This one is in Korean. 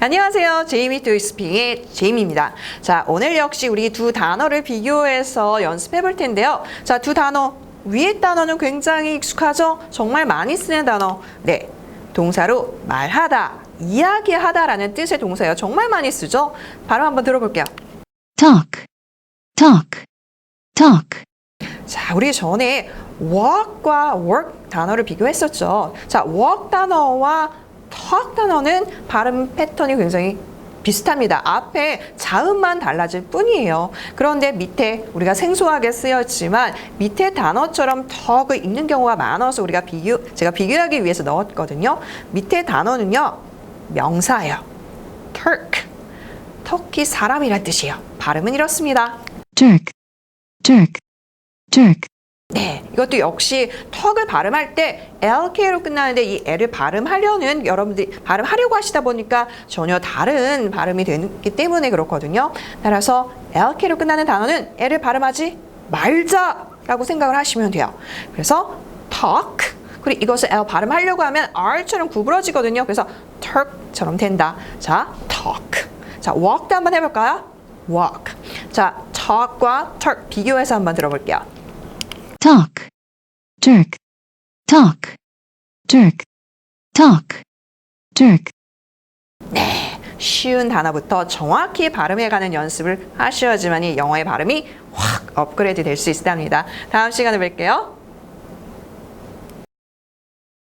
안녕하세요. 제이미 토이스핑의 제이미입니다. 자, 오늘 역시 우리 두 단어를 비교해서 연습해 볼 텐데요. 자, 두 단어. 위에 단어는 굉장히 익숙하죠? 정말 많이 쓰는 단어. 네. 동사로 말하다, 이야기하다라는 뜻의 동사예요. 정말 많이 쓰죠? 바로 한번 들어볼게요. talk, talk, talk, 자, 우리 전에 walk과 work 단어를 비교했었죠. 자, walk 단어와 talk 단어는 발음 패턴이 굉장히 비슷합니다. 앞에 자음만 달라질 뿐이에요. 그런데 밑에 우리가 생소하게 쓰였지만 밑에 단어처럼 턱을 읽는 경우가 많아서 우리가 비교, 제가 비교하기 위해서 넣었거든요. 밑에 단어는요, 명사예요. Turk. 터키 사람이란 뜻이에요. 발음은 이렇습니다. jerk, jerk, jerk, 네, 이것도 역시 턱을 발음할 때 LK로 끝나는데 이 L을 발음하려는 여러분들이 발음하려고 하시다 보니까 전혀 다른 발음이 되기 때문에 그렇거든요. 따라서 LK로 끝나는 단어는 L을 발음하지 말자라고 생각을 하시면 돼요. 그래서 talk 그리고 이것을 L 발음하려고 하면 R처럼 구부러지거든요. 그래서 Turk처럼 된다. 자, talk. 자, walk도 한번 해볼까요? walk. 자, talk과 Turk 비교해서 한번 들어볼게요. Talk, jerk, talk, jerk, talk, jerk. 네, 쉬운 단어부터 정확히 발음해가는 연습을 하셔야지만 이 영어의 발음이 확 업그레이드 될 수 있답니다. 다음 시간에 뵐게요.